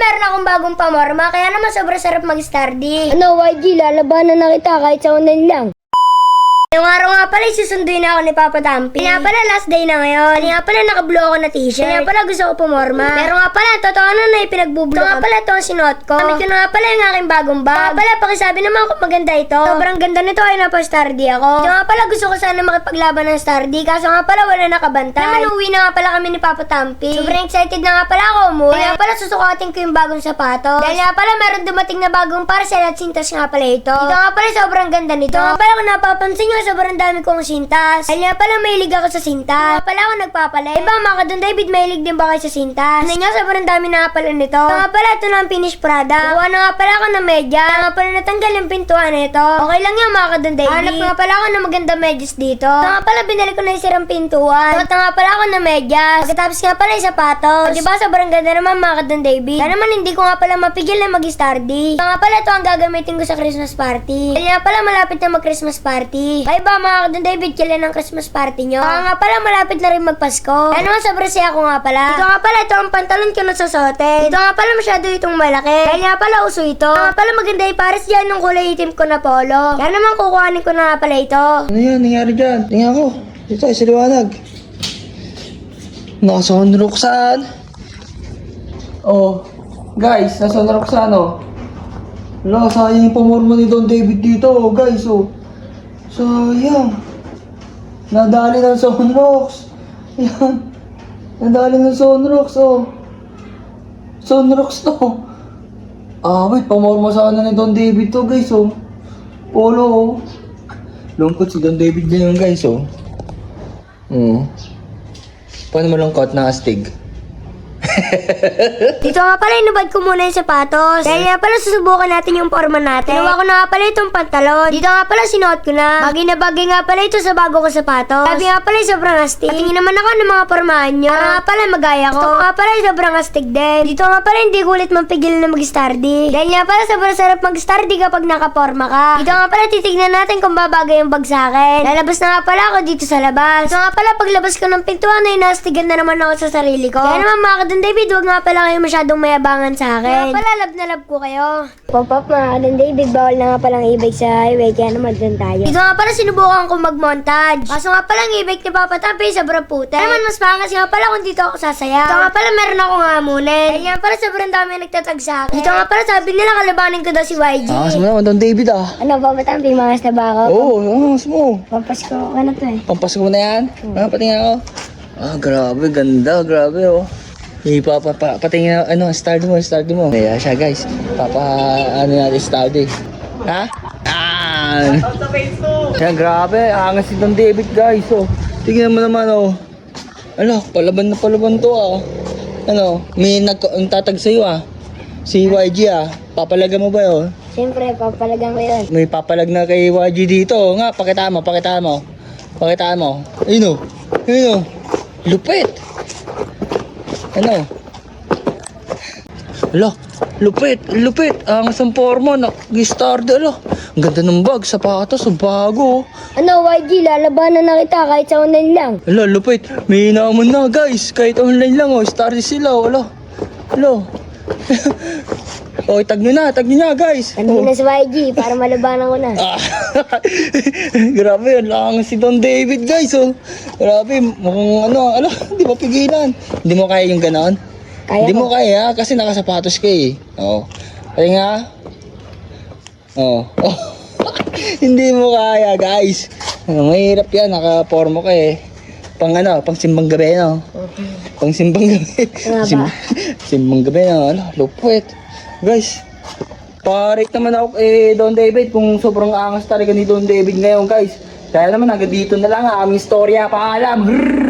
meron akong bagong pamorma, kaya naman sobrang sarap mag-stardy. Ano, YG, lalabanan na kita kahit sa online lang. Yung araw nga pala, isusunduin ako ni Papa Tampi. Kaya pala, last day na ngayon. Kaya pala, nakablue ako na t-shirt. Kaya pala, gusto ko pumorma. Pero nga pala, totoo na na ipinagbublo. Ito nga pala, ito ang sinuot ko. Gamit ko na nga pala yung aking bagong bag. Kaya pala, pakisabi naman kung maganda ito. Sobrang ganda nito, ay napa-stardy ako. Ito nga pala, gusto ko sana makipaglaban ng stardy. Kaso nga pala, wala nakabantay. Naman, uwi na nga pala kami ni Papa Tampi. Sobrang excited na nga pala ako umuwi. Kaya pala, susukatin ko yung bagong sapatos. Dahil nga pala, meron dumating na bagong parcel at sintas nga pala ito. Ito nga pala, sobrang ganda nito. Ito nga pala, kung napapansin nyo, sobrang dami kong sintas. Dahil nga pala, mahilig ako sa sintas. Kaya pala ako nagpapalit. Diba, mga kadun David, mahilig din ba kayo sa sintas? Ano nga, sobrang dami na nga pala nito. Ito nga pala, ito na ang finished product. Kuha na nga pala ako ng medya. Kaya nga pala natanggal yung pintuan nito. Okay lang yan, mga kadun David. Hanap nga pala ako ng maganda medyas dito. Ito nga pala, binalik ko na yung sirang pintuan. Ito nga pala ako ng medyas. Pagkatapos nga pala yung sapatos. O, diba, sobrang ganda naman, mga kadun David. Kaya naman, hindi ko nga pala mapigil na mag-stardy. Ito nga pala, ito ang gagamitin ko sa Christmas party. Dahil nga pala, malapit na mag-Christmas party. Bye ba, mga kadun David, kailan ang Christmas party nyo? Kaya nga pala, malapit na rin magpasko. Kaya naman, sobrang saya ko nga pala. Ito nga pala, ito ang pantalon ko na susuotin. Ito nga pala, masyado itong malaki. Dahil nga pala, uso ito. Ito nga pala, maganda yung pares dyan ng kulay itim ko na polo. Kaya naman, kukuhanin ko na nga pala ito. Ano yan? Nangyari dyan? Tingnan ko. Dito tayo sa liwanag. Nasonruksan. Oh, guys, nasonruksan oh. Wala, sayang yung pamormo ni Don David dito oh, guys oh. Sayang. Nadali ng Sonrox. Yan. Nadali ng Sonrox oh. Sonrox to. Ah, wait, pamormo sana ni Don David to guys oh. Polo oh. Lungkot si Don David ngayon guys, oh. Oo. Paano malungkot na astig? Dito nga pala, inubad ko muna yung sapatos. Dahil nga pala, susubukan natin yung forma natin. Kinuha ko na nga pala itong pantalon. Dito nga pala, sinuot ko na. Bagay na bagay nga pala ito sa bago ko sapatos. Sabi nga pala, sobrang astig. Patingin naman ako ng mga formahan nyo. Para nga pala, magaya ko. Ito nga pala, sobrang astig din. Dito nga pala, hindi ko ulit mapigil na mag-stardy. Dahil nga pala, sobrang sarap mag-stardy kapag nakaporma ka. Dito nga pala, titignan natin kung babagay yung bag sa akin. Lalabas na nga pala ako dito sa labas. Dito nga pala, paglabas ko ng pintuan ay nastigan na naman ako sa sarili ko. Kaya naman mga David, wag nga pala kayo masyadong mayabangan sa akin. Kaya pala, love na love ko kayo. Pop-up mga kadun David, bawal na nga palang e-bike sa highway, kaya naman dun tayo. Dito nga pala sinubukan kong mag-montage. Kaso nga pala ang e-bike ni Papa Tapi sobrang puti. Kaya naman mas pangas nga pala kung dito ako sasaya. Dito nga pala meron ako ngamunin. Kaya nga pala sobrang dami nagtatag sa akin. Dito nga pala sabi nila kalabanin ko daw si YG. Angas mo naman, Don David, ah. Ano, papatampi, mangas na ba ako? Oo, oh, angas mo. Pampasko ka na to eh. Pampasko na yan? Ah, patingin ako. Ah, grabe, ganda, grabe, oh. Eh, papa, pa, patingin na, ano, start mo, start mo. Kaya siya, guys. Papa, ano natin, start eh. Ha? Ah! Yan, grabe. Angas Don David, guys, oh. Tingnan mo naman, oh. Ano, palaban na palaban to, ah. Ano, may nagtatag sa'yo, ah. Si YG, ah. Papalaga mo ba, oh? Siyempre, papalagan ko yun. May papalag na kay YG dito. Nga, pakitaan mo, pakitaan mo. Pakitaan mo. Ayun o. Ayun o. Lupit. Ano? Ala, lupit, lupit. Ang isang forma, nag-start, ala. Ang ganda ng bag, sapatos, ang bago. Ano, YG, lalabanan na kita kahit sa online lang. Ala, lupit. May inaamon na, guys. Kahit online lang, oh. Started sila, oh. Ala. Ala. Oh, tag nyo na, tag nyo na, guys. Ano na sa YG, para malabanan ko na. Ah, Grabe, ang langang si Don David, guys, oh. Grabe, mukhang ano, ano, hindi mo pigilan. Hindi mo kaya yung ganon? Kaya Hindi ko. mo kaya, kasi nakasapatos ka eh. Oo. Kaya nga. Oo. Oh. hindi mo kaya, guys. Ano, mahirap yan, nakapormo ka eh. Pang ano, pang simbang gabi, no? Pang simbang gabi. Nga ba? simbang gabi, no? Ano, lupit. Guys, Parek naman ako eh Don David kung sobrang angas talaga ni Don David ngayon guys. Kaya naman hanggang dito na lang ang aming storya. Paalam! Rrrr!